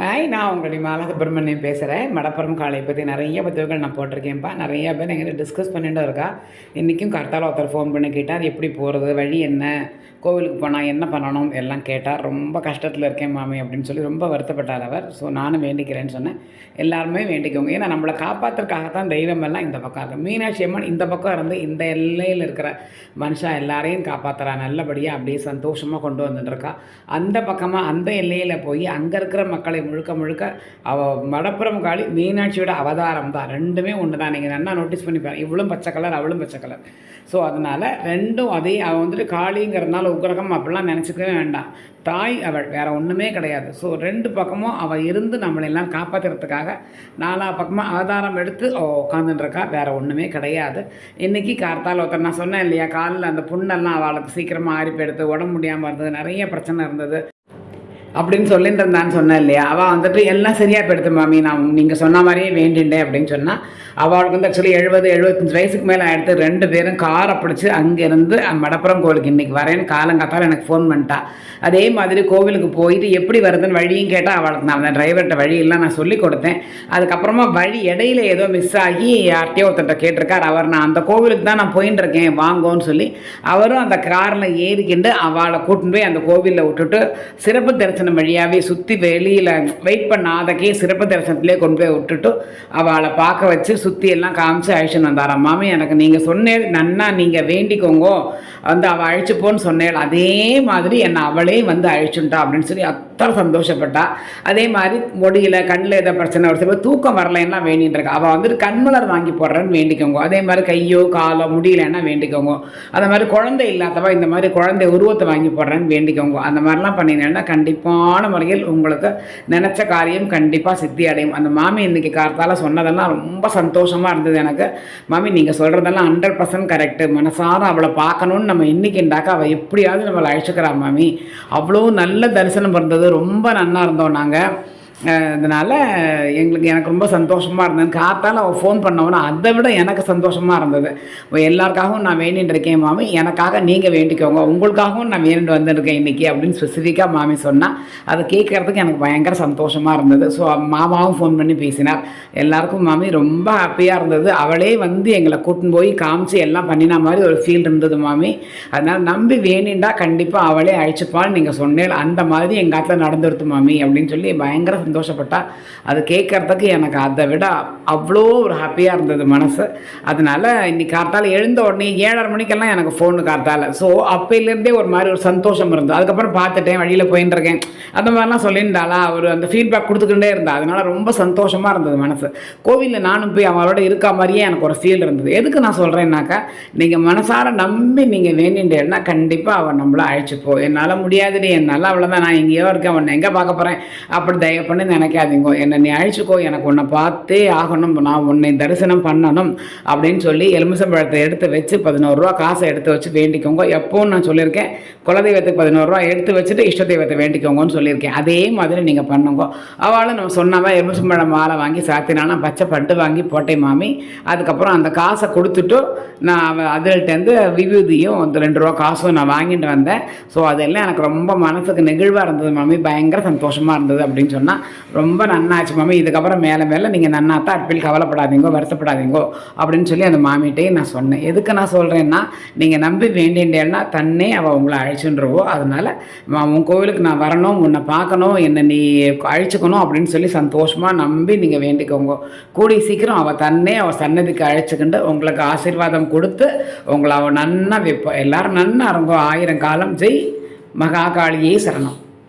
Hi நான் உங்களுடைய மாலகப்பிரமணியம் பேசுகிறேன் மடப்புறம் காலை பற்றி நிறைய பதிவுகள் நான் போட்டிருக்கேன்ப்பா. நிறைய பேர் எங்கிட்ட டிஸ்கஸ் பண்ணிட்டு இருக்கா. இன்றைக்கும் கரெக்டாக ஒருத்தர் ஃபோன் பண்ணி கேட்டார் எப்படி போகிறது வழி என்ன? கோவிலுக்கு போனால் என்ன பண்ணணும்? எல்லாம் கேட்டார். ரொம்ப கஷ்டத்தில் இருக்கேன் மாமி அப்படின்னு சொல்லி ரொம்ப வருத்தப்பட்டார் அவர். ஸோ நானும் வேண்டிக்கிறேன்னு சொன்னேன். எல்லாருமே வேண்டிக்கோங்க. ஏன்னா நம்மளை காப்பாற்றுறதுக்காகத்தான் தெய்வம் எல்லாம் இந்த பக்கம் இருக்குது மீனாட்சி அம்மன் இந்த பக்கம் இருந்து இந்த எல்லையில் இருக்கிற மனுஷா எல்லாரையும் காப்பாற்றுறா நல்லபடியாக அப்படியே சந்தோஷமாக கொண்டு வந்துட்டுருக்கா அந்த பக்கமாக அந்த எல்லையில் போய் அங்கே இருக்கிற மக்களை முழுக்க முழுக்க அவ மடப்புறம் காளி மீனாட்சியோட அவதாரம் தான். ரெண்டுமே ஒன்று தான் நீங்கள் நல்லா நோட்டீஸ் பண்ணி பாருங்க. இவளும் பச்சை கலர் அவளும் பச்சை கலர் ஸோ அதனால் ரெண்டும் அதே அவள் வந்துட்டு காளிங்கிறதுனால உக்ரகம் அப்படிலாம் நினச்சிக்கவே வேண்டாம். தாய் அவள் வேறு ஒன்றுமே கிடையாது. ஸோ ரெண்டு பக்கமும் அவள் இருந்து நம்மளெல்லாம் காப்பாற்றுறதுக்காக நாலா பக்கமாக அவதாரம் எடுத்து உட்காந்துட்டுருக்கா வேறு ஒன்றுமே கிடையாது. இன்றைக்கி கார்த்தால் ஒருத்தர் நான் சொன்னேன் இல்லையா காலில் அந்த புண்ணெல்லாம் அவளுக்கு சீக்கிரமாக ஆரிப்பு எடுத்து உடம்பு முடியாமல் இருந்தது நிறைய பிரச்சனை இருந்தது. அப்படின்னு சொல்லிட்டு இருந்தான்னு சொன்னேன் இல்லையா? அவள் வந்துட்டு எல்லாம் சரியாக போயிடுது மாமி. நான் நீங்கள் சொன்ன மாதிரியே வேண்டிண்டேன் அப்படின்னு சொன்னால் அவளுக்கு வந்து ஆக்சுவலி எழுபது எழுபத்தஞ்சு வயசுக்கு மேலே ஆகிடுத்து ரெண்டு பேரும் காரை பிடிச்சி அங்கேருந்து மடப்புறம் கோவிலுக்கு இன்றைக்கி வரேன்னு காலங்காத்தால் எனக்கு ஃபோன் பண்ணிட்டா. அதே மாதிரி கோவிலுக்கு போயிட்டு எப்படி வருதுன்னு வழியும் கேட்டால் அவளுக்கு நான் அந்த டிரைவர்கிட்ட வழியெல்லாம் நான் சொல்லி கொடுத்தேன். அதுக்கப்புறமா வழி இடையில ஏதோ மிஸ் ஆகி யார்கிட்டயோ ஒருத்தர்கிட்ட கேட்டிருக்கார். அவர் நான் அந்த கோவிலுக்கு தான் நான் போயின்னு இருக்கேன் வாங்கோன்னு சொல்லி அவரும் அந்த காரில் ஏறிக்கிண்டு அவளை கூட்டின்னு போய் அந்த கோவிலில் விட்டுட்டு சிறப்பு தரிசனம் வழியாகவே சுற்றி வெளியில் வெயிட் பண்ணாதக்கே சிறப்பு தரிசனத்திலே கொண்டு போய் விட்டுட்டு அவளை பார்க்க வச்சு சுற்றி எல்லாம் காமிச்சு அழிச்சுன்னு வந்தாராம் மாமி எனக்கு நீங்கள் சொன்னேன் நன்னா நீங்கள் வேண்டிக்கோங்கோ. வந்து அவள் அழிச்சுப்போன்னு சொன்னேள். அதே மாதிரி என்னை அவளே வந்து அழிச்சுட்டா அப்படின்னு சொல்லி அத்தனை சந்தோஷப்பட்டா. அதே மாதிரி முடியல கண்ணில் ஏதோ பிரச்சனை ஒரு சில தூக்கம் வரலைன்னா வேண்டிகிட்டு இருக்கா? அவள் வந்துட்டு கண்மலர் வாங்கி போடுறேன்னு வேண்டிக்கோங்க. அதே மாதிரி கையோ காலோ முடியலன்னா வேண்டிக்கோங்க. அந்த மாதிரி குழந்தை இல்லாதவா இந்த மாதிரி குழந்தை உருவத்தை வாங்கி போடுறேன்னு வேண்டிக்கோங்க. அந்த மாதிரிலாம் பண்ணினேன்னா கண்டிப்பாக சிறப்பான முறையில் உங்களுக்கு நினச்ச காரியம் கண்டிப்பாக சித்தி அடையும் அந்த மாமி இன்னைக்கு கார்த்தால் சொன்னதெல்லாம் ரொம்ப சந்தோஷமாக இருந்தது எனக்கு. மாமி நீங்கள் சொல்கிறதெல்லாம் ஹண்ட்ரட் பர்சன்ட் கரெக்டு மனசார அவளை பார்க்கணுன்னு நம்ம இன்னைக்குண்டாக்கா அவள் எப்படியாவது நம்மளை அழைச்சிக்கிறா மாமி. அவ்வளோ நல்ல தரிசனம் பிறந்தது ரொம்ப நன்னா இருந்தோம் நாங்கள் அதனால் எங்களுக்கு எனக்கு ரொம்ப சந்தோஷமாக இருந்தது. காத்தால் அவள் ஃபோன் பண்ணவொன்னே அதை விட எனக்கு சந்தோஷமாக இருந்தது. எல்லாருக்காகவும் நான் வேண்டின்னு இருக்கேன் மாமி. எனக்காக நீங்கள் வேண்டிக்கோங்க. உங்களுக்காகவும் நான் வேண்டிட்டு வந்திருக்கேன் இன்றைக்கி அப்படின்னு ஸ்பெசிஃபிக்காக மாமி சொன்னால் அதை கேட்குறதுக்கு எனக்கு பயங்கர சந்தோஷமாக இருந்தது. ஸோ மாமாவும் ஃபோன் பண்ணி பேசினார். எல்லாருக்கும் மாமி ரொம்ப ஹாப்பியாக இருந்தது. அவளே வந்து எங்களை கூட்டின்னு போய் காமிச்சு எல்லாம் பண்ணின மாதிரி ஒரு ஃபீல் இருந்தது மாமி. அதனால் நம்பி வேணிண்டா கண்டிப்பாக அவளே அழைச்சிப்பான்னு நீங்கள் சொன்னேன். அந்த மாதிரி எங்கள் காட்டில் நடந்துருது மாமி அப்படின்னு சொல்லி பயங்கர சந்தோஷப்பட்டா. அது கேட்குறதுக்கு எனக்கு அதை விட அவ்வளோ ஒரு ஹாப்பியாக இருந்தது மனசு. அதனால் இன்றைக்கி கார்த்தால் எழுந்த உடனே ஏழரை மணிக்கெல்லாம் எனக்கு ஃபோனு கார்த்தால் ஸோ அப்போலேருந்தே ஒரு மாதிரி ஒரு சந்தோஷம் இருந்தது. அதுக்கப்புறம் பார்த்துட்டேன் வழியில் போயின்னு அந்த மாதிரிலாம் சொல்லியிருந்தாளா? அவர் அந்த ஃபீட்பேக் கொடுத்துக்கிட்டே இருந்தா. அதனால் ரொம்ப சந்தோஷமாக இருந்தது மனசு. கோவிலில் நானும் போய் அவரோட இருக்கா மாதிரியே எனக்கு ஒரு ஃபீல் இருந்தது. எதுக்கு நான் சொல்கிறேன்னாக்கா நீங்கள் மனசார நம்பி நீங்கள் வேண்டின்றேன்னா கண்டிப்பாக அவர் நம்மளை அழைச்சிப்போ. என்னால் முடியாதுடி என்னால் அவ்வளோதான் நான் எங்கேயோ இருக்கேன் உன்னை எங்கே பார்க்க போகிறேன் அப்படி தயவு பண்ணி நினைக்காதீங்க. என்னை நீ அழிச்சுக்கோ எனக்கு உன்னை பார்த்தே ஆகணும். நான் உன்னை தரிசனம் பண்ணணும் அப்படின்னு சொல்லி எலுமிச்சம்பழத்தை எடுத்து வச்சு பதினோருவா காசை எடுத்து வச்சு வேண்டிக்கோங்க. எப்போவும் நான் சொல்லியிருக்கேன் குலதெய்வத்துக்கு பதினோருவா எடுத்து வச்சுட்டு இஷ்ட தெய்வத்தை வேண்டிக்கோங்கன்னு சொல்லியிருக்கேன். அதே மாதிரி நீங்கள் பண்ணுங்க. அவளும் நம்ம சொன்னவன் எலுமிச்சம்பழம் மாலை வாங்கி சாத்தினானா பச்சை பட்டு வாங்கி போட்டேன் மாமி. அதுக்கப்புறம் அந்த காசை கொடுத்துட்டு நான் அவ- அதுகிட்டேருந்து விபூதியும் அந்த ரெண்டு ரூபா காசும் நான் வாங்கிட்டு வந்தேன். ஸோ அதெல்லாம் எனக்கு ரொம்ப மனசுக்கு நெகிழ்வாக இருந்தது மாமி. பயங்கர சந்தோஷமாக இருந்தது அப்படின்னு சொன்னால் ரொம்ப நன்னாச்சு மாமி இதுக்கப்புறம் மேலே மேலே நீங்கள் நன்னாத்தான் அட்பில் கவலைப்படாதீங்கோ வருத்தப்படாதீங்கோ அப்படின்னு சொல்லி அந்த மாமிகிட்டையும் நான் சொன்னேன். எதுக்கு நான் சொல்கிறேன்னா நீங்கள் நம்பி வேண்டியேன்னா தன்னே அவள் உங்களை அழைச்சுன்றவோ. அதனால் உன் கோவிலுக்கு நான் வரணும் உன்னை பார்க்கணும் என்னை நீ அழைச்சிக்கணும் அப்படின்னு சொல்லி சந்தோஷமாக நம்பி நீங்கள் வேண்டிக்கோங்க. கூடிய சீக்கிரம் அவள் தன்னே அவள் சன்னதிக்கு அழைச்சிக்கிண்டு உங்களுக்கு ஆசீர்வாதம் கொடுத்து உங்களை அவள் நன்னா வைப்போம் எல்லாரும் நன்னா இருங்கோ. ஆயிரம் காலம் ஜெய் மகாகாளியே சரணம்.